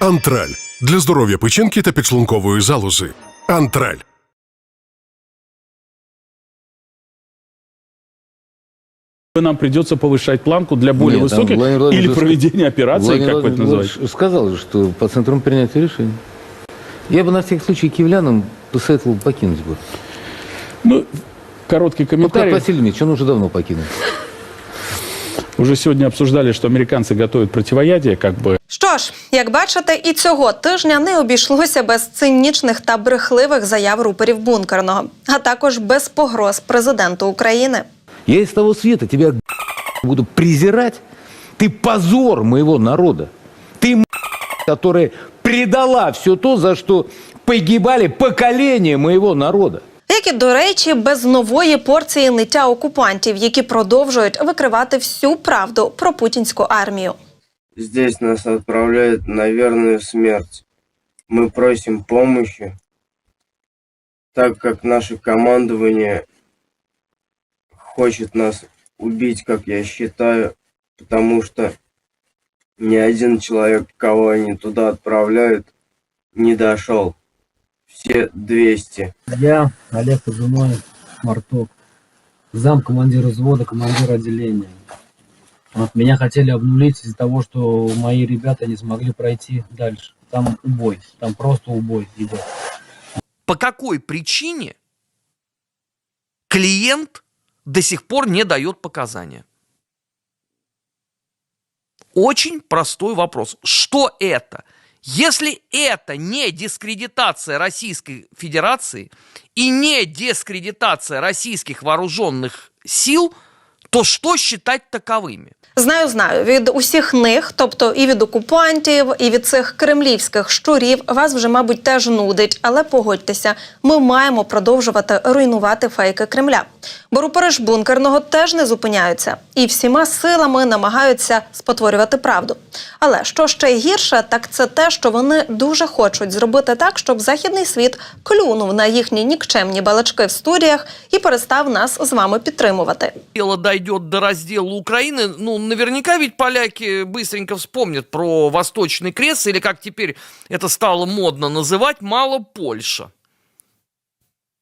Антраль для здоров'я печінки та підшлункової залози. Антраль. нам придется повышать планку для более Нет, там высоких Владимир Владимирович или уже проведения операции, Владимир как вы это Владимирович называете? сказал, что по центрам принятия решений. Я бы на всякий случай киевлянам посоветовал покинуть город. Ну, короткий Ну, как комментарий. Василий Ильич, он уже давно покинул. Уже сегодня обсуждали, что американцы готовят противоядие, как бы Що ж, як бачите, і цього тижня не обійшлося без цинічних та брехливих заяв рупорів бункерного, а також без погроз президенту України. Я из того света тебя буду презирать. Ты позор моего народа. Ты м***, которая предала все то, за что погибали поколения моего народа. Як і до речі, без нової порції ниття окупантів, які продовжують викривати всю правду про путінську армію. Здесь нас отправляют на верную смерть. Мы просим помощи, так как наше командование хочет нас убить, как я считаю, потому что ни один человек, кого они туда отправляют, не дошел. Все 200. Я, Олег Подуной, Марток, зам командира взвода, командир отделения. Вот, меня хотели обнулить из-за того, что мои ребята не смогли пройти дальше. Там убой, там просто убой идет. по какой причине клиент до сих пор не дает показания? Очень простой вопрос. Что это? Если это не дискредитация Российской Федерации и не дискредитация российских вооруженных сил, то что считать таковыми? Знаю, знаю, від усіх них, тобто і від окупантів, і від цих кремлівських щурів, вас вже, мабуть, теж нудить. Але погодьтеся, ми маємо продовжувати руйнувати фейки Кремля. Бо рупори ж бункерного теж не зупиняються і всіма силами намагаються спотворювати правду. Але що ще гірше, так це те, що вони дуже хочуть зробити так, щоб західний світ клюнув на їхні нікчемні балачки в студіях і перестав нас з вами підтримувати. дело дойдет до раздела Украины, ну, наверняка ведь поляки быстренько вспомнят про Восточный крест, или как теперь это стало модно называть, мало Польша.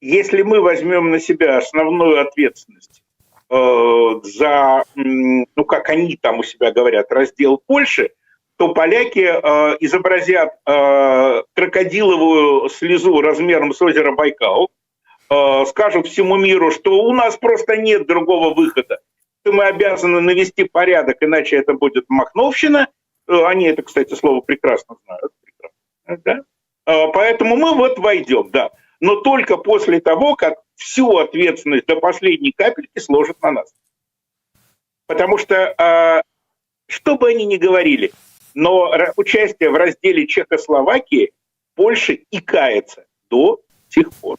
если мы возьмем на себя основную ответственность э, за, ну как они там у себя говорят, раздел Польши, то поляки э, изобразят э, крокодиловую слезу размером с озеро Байкал, э, скажут всему миру, что у нас просто нет другого выхода. Мы обязаны навести порядок, иначе это будет махновщина. Э, Они это, кстати, слово прекрасно знают. Да? Э, Поэтому мы вот войдем, да но только после того, как всю ответственность до последней капельки сложат на нас. Потому что, э, что бы они ни говорили, но участие в разделе Чехословакии Польши и кается до сих пор.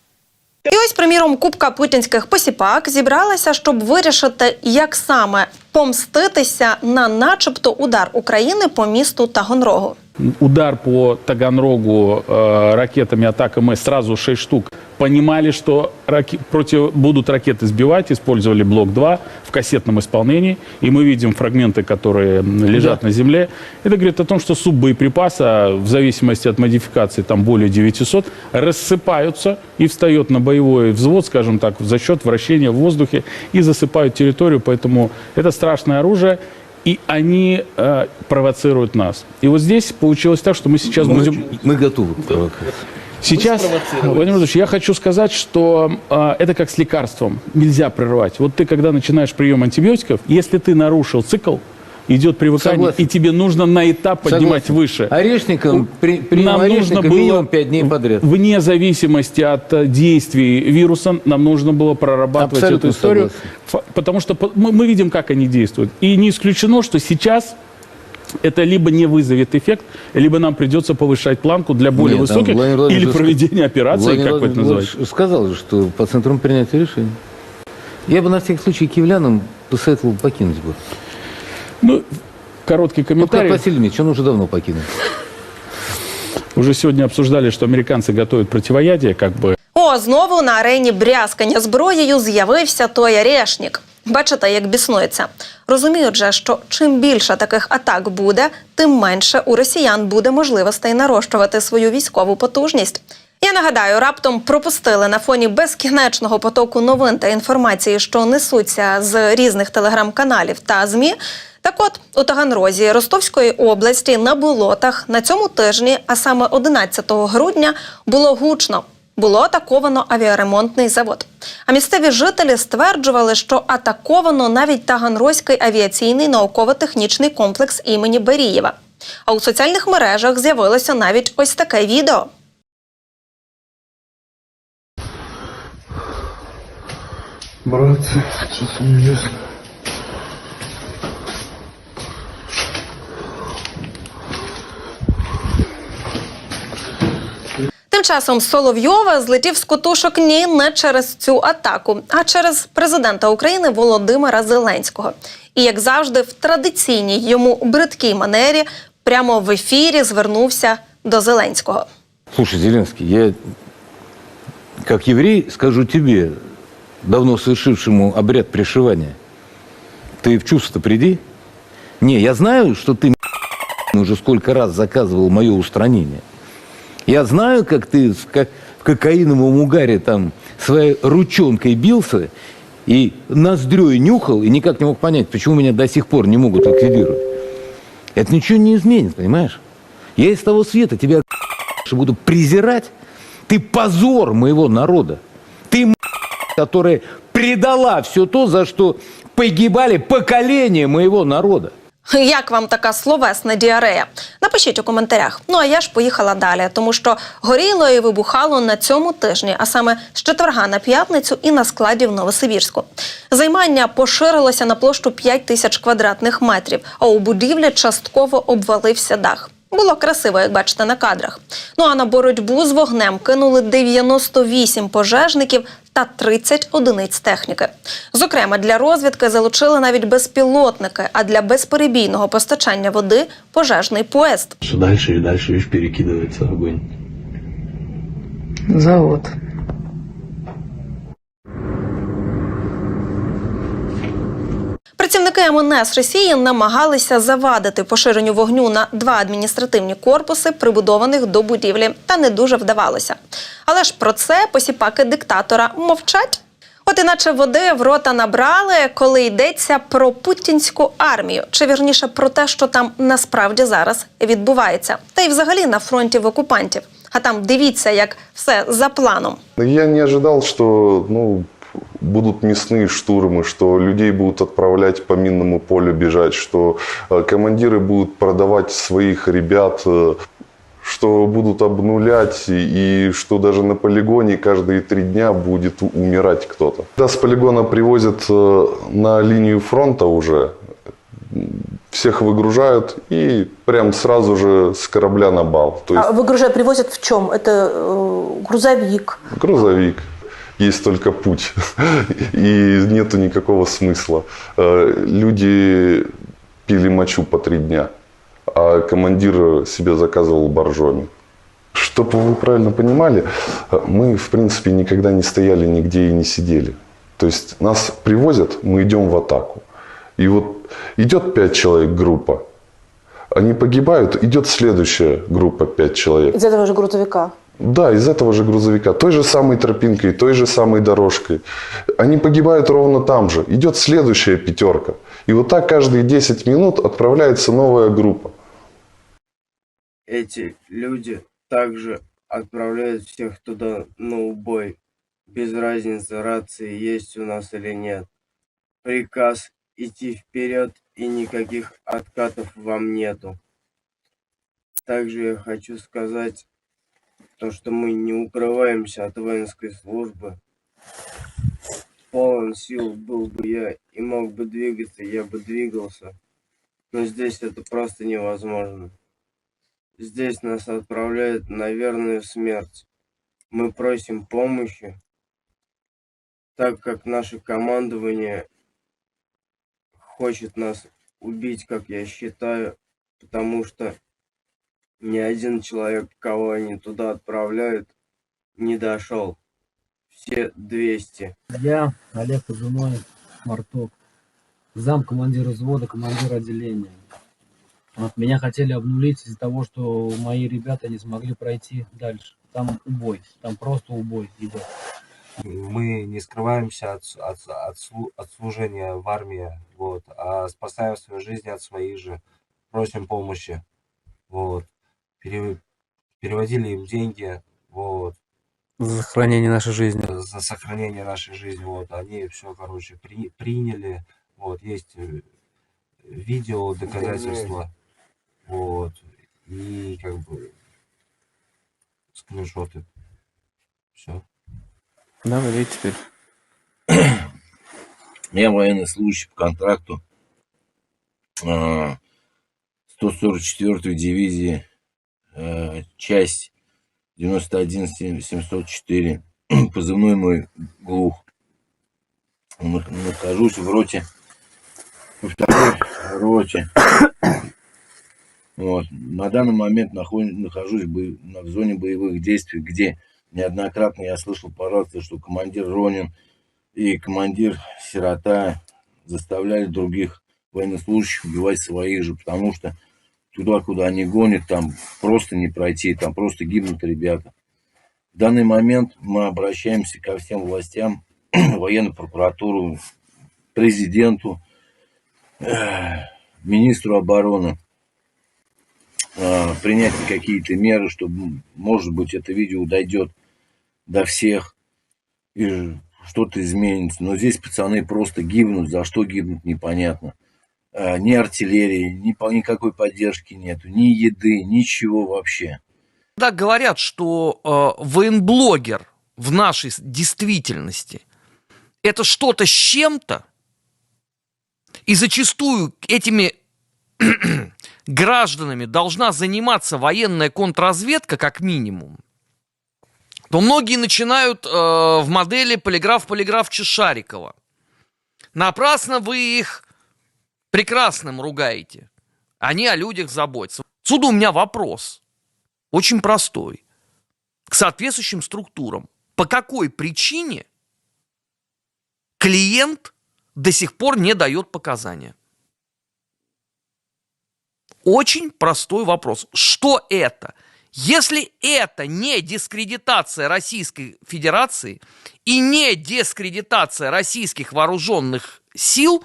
І ось, приміром, купка путінських посіпак зібралася, щоб вирішити, як саме помститися на начебто удар України по місту Тагонрогу. удар по Таганрогу э, ракетами атака мы сразу 6 штук понимали, что раки- против, будут ракеты сбивать, использовали блок-2 в кассетном исполнении, и мы видим фрагменты, которые лежат на земле. Это говорит о том, что суббоеприпаса, в зависимости от модификации, там более 900, рассыпаются и встает на боевой взвод, скажем так, за счет вращения в воздухе и засыпают территорию, поэтому это страшное оружие, и они э, провоцируют нас. И вот здесь получилось так, что мы сейчас Мы, будем... мы готовы к провокации. Сейчас, Владимир Владимирович, я хочу сказать, что э, это как с лекарством. Нельзя прерывать. Вот ты, когда начинаешь прием антибиотиков, если ты нарушил цикл, идет привыкание, Согласен. и тебе нужно на этап поднимать Согласен. выше. Орешником, при, прием Нам нужно было минимум 5 дней подряд. Вне зависимости от э, действий вируса, нам нужно было прорабатывать Абсолютно эту историю, согласен. Потому что мы, мы видим, как они действуют. И не исключено, что сейчас это либо не вызовет эффект, либо нам придется повышать планку для более Нет, там высоких Владимирович или проведения операции, Владимир как вы это называете. сказал же, что по центрам принятия решений. Я бы на всякий случай киевлянам посоветовал покинуть город. Ну, короткий Ну, как комментарий. Василий Ильич, он уже давно покинул. Уже сегодня обсуждали, что американцы готовят противоядие, как бы О, знову на арені брязкання зброєю з'явився той Орешнік. Бачите, як біснується. Розуміють же, що чим більше таких атак буде, тим менше у росіян буде можливостей нарощувати свою військову потужність. Я нагадаю, раптом пропустили на фоні безкінечного потоку новин та інформації, що несуться з різних телеграм-каналів та змі. Так от у Таганрозі Ростовської області на болотах на цьому тижні, а саме 11 грудня, було гучно. Було атаковано авіаремонтний завод. А місцеві жителі стверджували, що атаковано навіть Таганрозький авіаційний науково-технічний комплекс імені Берієва. А у соціальних мережах з'явилося навіть ось таке відео. Братцы, что меня Тим часом Соловйова злетів з котушок ні не через цю атаку, а через президента України Володимира Зеленського. І як завжди, в традиційній йому бридкій манері прямо в ефірі звернувся до Зеленського. Слушай, Зеленский, я как еврей скажу тебе, давно совершившему обряд пришивания, ты в чувство приди. Не, я знаю, что ты уже сколько раз заказывал мое устранение. Я знаю, как ты в ко- в кокаиновом угаре там своей ручонкой бился и ноздрёй нюхал и никак не мог понять, почему меня до сих пор не могут ликвидировать. Это ничего не изменит, понимаешь? Я из того света тебя буду презирать. Ты позор моего народа. Ты которая предала все то, за что погибали поколения моего народа. Як вам така словесна діарея? Напишіть у коментарях. Ну а я ж поїхала далі, тому що горіло і вибухало на цьому тижні, а саме з четверга на п'ятницю і на складі в Новосибірську. Займання поширилося на площу 5 тисяч квадратних метрів, а у будівлі частково обвалився дах. Було красиво, як бачите на кадрах. Ну а на боротьбу з вогнем кинули 98 пожежників та 30 одиниць техніки. Зокрема, для розвідки залучили навіть безпілотники, а для безперебійного постачання води пожежний поезд. Що далі і далі перекидається огонь. Завод. Працівники МНС Росії намагалися завадити поширенню вогню на два адміністративні корпуси, прибудованих до будівлі, та не дуже вдавалося. Але ж про це посіпаки диктатора мовчать. От іначе води в рота набрали, коли йдеться про путінську армію, чи вірніше про те, що там насправді зараз відбувається, та й взагалі на фронті в окупантів. А там дивіться, як все за планом. Я не ожидал, что ну, будут мясные штурмы, что людей будут отправлять по минному полю бежать, что э, командиры будут продавать своих ребят, э, что будут обнулять и, что даже на полигоне каждые три дня будет умирать кто-то. Когда с полигона привозят э, на линию фронта уже, всех выгружают и прям сразу же с корабля на бал. То есть А выгружая привозят в чем? Это грузовик. грузовик. Есть только путь. И нету никакого смысла. Э, Люди пили мочу по три дня, а командир себе заказывал боржоми. Чтобы вы правильно понимали, мы, в принципе, никогда не стояли нигде и не сидели. То есть нас привозят, мы идем в атаку. И вот идет пять человек группа, они погибают, идет следующая группа пять человек. Из этого же грузовика. Да, из этого же грузовика, той же самой тропинкой, той же самой дорожкой. Они погибают ровно там же. Идет следующая пятерка. И вот так каждые 10 минут отправляется новая группа. Эти люди также отправляют всех туда на убой. Без разницы, рации есть у нас или нет. Приказ идти вперед и никаких откатов вам нету. Также я хочу сказать то, что мы не укрываемся от воинской службы. Полон сил был бы я и мог бы двигаться, я бы двигался. Но здесь это просто невозможно. Здесь нас отправляют на верную смерть. Мы просим помощи, так как наше командование хочет нас убить, как я считаю, потому что ни один человек, кого они туда отправляют, не дошел. Все 200. Я, Олег Пожуной, Марток, Зам командира взвода, командир отделения. Вот, меня хотели обнулить из-за того, что мои ребята не смогли пройти дальше. Там убой, там просто убой идет. мы не скрываемся от, от, от, от служения в армии, вот, а спасаем свою жизнь от своих же, просим помощи, вот, Пере- переводили им деньги, вот, За сохранение нашей жизни. за сохранение нашей жизни, вот, они все, короче, при- приняли, вот, есть э, видео, доказательства, вот, и как бы скриншоты, все. Да, вы теперь. Я военный служащий по контракту. А, 144-й дивизии, а, часть 91-704, позывной мой глух. Нах- Нахожусь в роте, во второй роте. Вот. На данный момент нахожусь в, бо- в зоне боевых действий, где неоднократно я слышал по рации, что командир Ронин и командир Сирота заставляли других военнослужащих убивать своих же, потому что туда, куда они гонят, там просто не пройти, там просто гибнут ребята. В данный момент мы обращаемся ко всем властям, военной прокуратуру, президенту, э, министру обороны, э, принять какие-то меры, чтобы, может быть, это видео дойдет до всех и что-то изменится. Но здесь пацаны просто гибнут, за что гибнут, непонятно. Э, Ни артиллерии, ни никакой поддержки нету, ни еды, ничего вообще. Когда говорят, что э, военблогер в нашей действительности это что-то с чем-то, и зачастую этими гражданами должна заниматься военная контрразведка как минимум, то многие начинают э, в модели полиграф-полиграф Чешарикова. Напрасно вы их прекрасным ругаете. Они о людях заботятся. Отсюда у меня вопрос. Очень простой. К соответствующим структурам. По какой причине клиент до сих пор не дает показания? Очень простой вопрос. Что это? Если это не дискредитация Российской Федерации и не дискредитация российских вооруженных сил,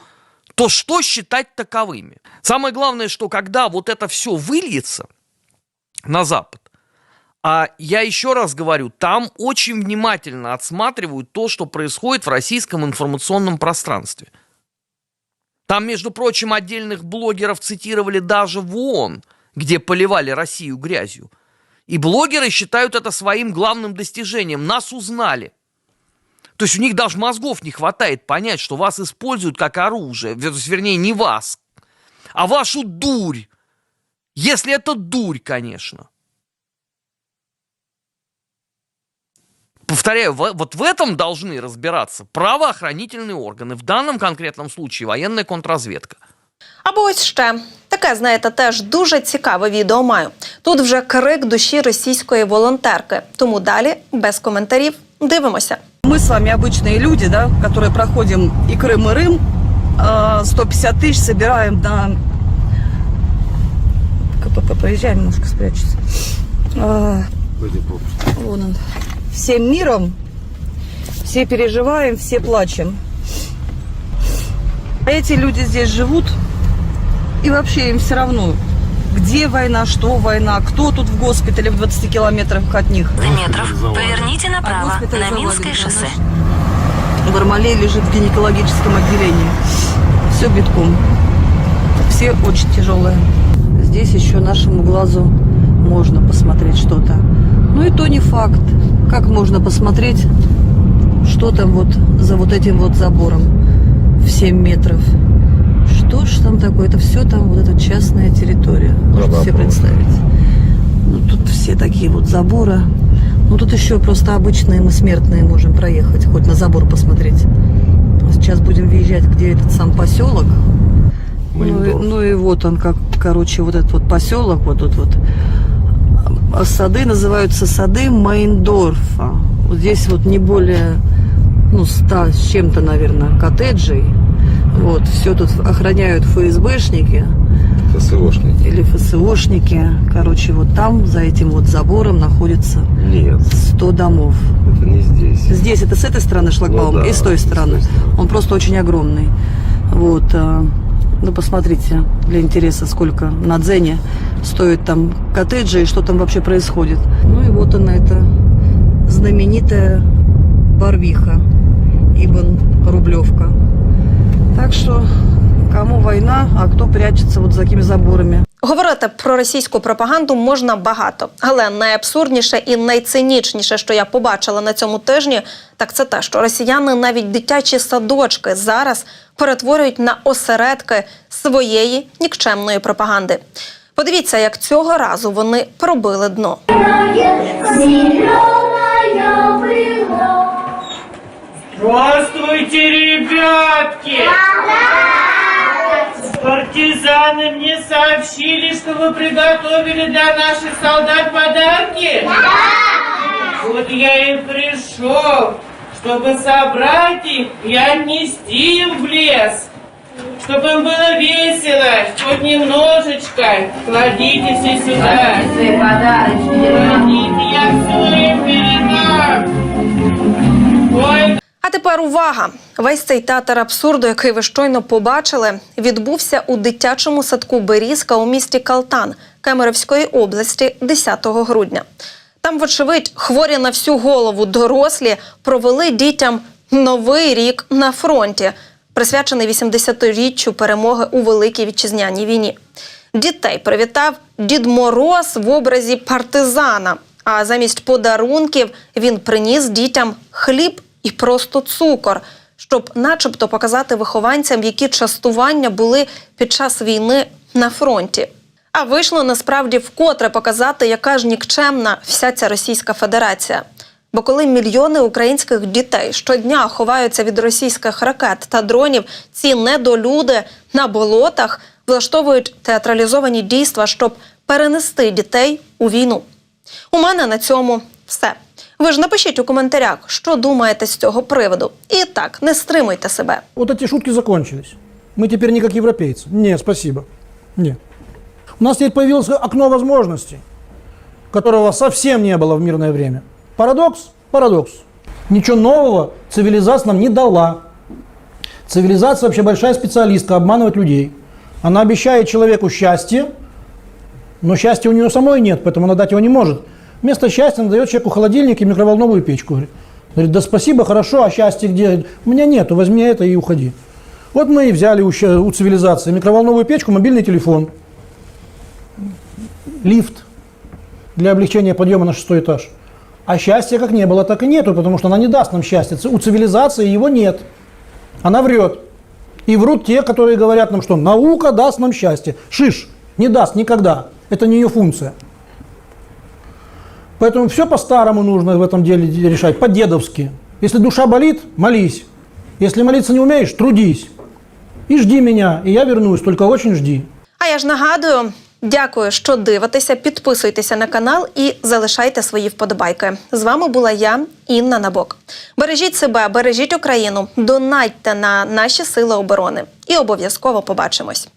то что считать таковыми? Самое главное, что когда вот это все выльется на Запад, а я еще раз говорю, там очень внимательно отсматривают то, что происходит в российском информационном пространстве. Там, между прочим, отдельных блогеров цитировали даже в ООН, где поливали Россию грязью. И блогеры считают это своим главным достижением. Нас узнали. То есть у них даже мозгов не хватает понять, что вас используют как оружие. Вер- Вернее, не вас, а вашу дурь. Если это дурь, конечно. Повторяю, вот в этом должны разбираться правоохранительные органы, в данном конкретном случае военная контрразведка. Або ось ще таке, знаєте, теж дуже цікаве відео маю. Тут вже крик душі російської волонтерки. Тому далі без коментарів дивимося. Мы с вами обычные люди, да, которые проходим и Крым, и Рым. А, 150 тысяч собираем на... КПП, проезжай, немножко спрячусь. А, Вон он. Всем миром. Все переживаем, все плачем. А Эти люди здесь живут, и вообще им все равно, где война, что война, кто тут в госпитале в 20 километрах от них. метров. Поверните направо А на Минское шоссе. Бармалей лежит в гинекологическом отделении. Все битком. Все очень тяжелые. Здесь еще нашему глазу можно посмотреть что-то. Ну и то не факт. Как можно посмотреть, что там вот за вот этим вот забором в 7 метров? Что ж там такое? Это все там вот эта частная территория. Можете себе представить? Ну, тут все такие вот заборы. Ну, тут еще просто обычные мы смертные можем проехать, хоть на забор посмотреть. Сейчас будем въезжать, где этот сам поселок. Ну и, ну и вот он, как, короче, вот этот вот поселок, вот тут вот. А сады называются сады Майндорфа. Вот здесь вот не более, ну, ста с чем-то, наверное, коттеджей. Вот, все тут охраняют ФСБшники ФСОшники. или ФСОшники. Короче, вот там, за этим вот забором, находится Нет, 100 домов. это не здесь. Здесь это с этой стороны шлагбаум Ну да, и с той с той стороны. стороны. Он просто очень огромный. Вот. э, Ну, посмотрите, для интереса, сколько на Дзене стоят там коттеджи и что там вообще происходит. Ну и вот она, эта знаменитая Барвиха, Ибн Рублевка. Так что, кому война, а кто прячется вот за такими заборами. Говорити про російську пропаганду можна багато, але найабсурдніше і найцинічніше, що я побачила на цьому тижні, так це те, що росіяни навіть дитячі садочки зараз перетворюють на осередки своєї нікчемної пропаганди. Подивіться, як цього разу вони пробили дно. Здравствуйте, ребятки! Партизаны мне сообщили, что вы приготовили для наших солдат подарки. Вот я и пришел, чтобы собрать их и отнести им в лес. Чтобы им было весело, хоть немножечко. Кладите все сюда. Кладите, я все им передам. Ой, А тепер увага! Весь цей театр абсурду, який ви щойно побачили, відбувся у дитячому садку Берізка у місті Калтан Кемеровської області 10 грудня. Там, вочевидь, хворі на всю голову дорослі провели дітям новий рік на фронті, присвячений 80-річчю перемоги у Великій Вітчизняній війні. Дітей привітав Дід Мороз в образі партизана. А замість подарунків він приніс дітям хліб і просто цукор, щоб, начебто, показати вихованцям, які частування були під час війни на фронті. А вийшло насправді вкотре показати, яка ж нікчемна вся ця Російська Федерація. Бо коли мільйони українських дітей щодня ховаються від російських ракет та дронів, ці недолюди на болотах влаштовують театралізовані дійства, щоб перенести дітей у війну. У мене на цьому все. Ви ж напишіть у коментарях, що думаєте з цього приводу. І так, не стримуйте себе. Вот эти шутки закончились. Мы теперь не как европейцы. Нет, спасибо. Нет. У нас теперь появилось окно возможностей, которого совсем не было в мирное время. Парадокс? Парадокс. Ничего нового цивилизация нам не дала. Цивилизация вообще большая специалистка обманывать людей. Она обещает человеку счастье, но счастья у нее самой нет, поэтому она дать его не может. Вместо счастья дает человеку холодильник и микроволновую печку. Говорит, Говорит, да спасибо, хорошо, а счастье где? Говорит, У меня нету, возьми это и уходи. Вот мы и взяли у, у цивилизации микроволновую печку, мобильный телефон, лифт для облегчения подъема на шестой этаж. А счастья как не было, так и нету, потому что она не даст нам счастья. У цивилизации его нет. Она врет. И врут те, которые говорят нам, что наука даст нам счастье. Шиш, не даст никогда. Это не ее функция. Поэтому все по-старому нужно в этом деле решать, по-дедовски. Если душа болит, молись. Если молиться не умеешь, трудись. И жди меня, и я вернусь, только очень жди. А я ж нагадую, дякую, що дивитеся. Підписуйтеся на канал і залишайте свої вподобайки. З вами була я, Інна Набок. Бережіть себе, бережіть Україну, донатьте на наші сили оборони. І обов'язково побачимось.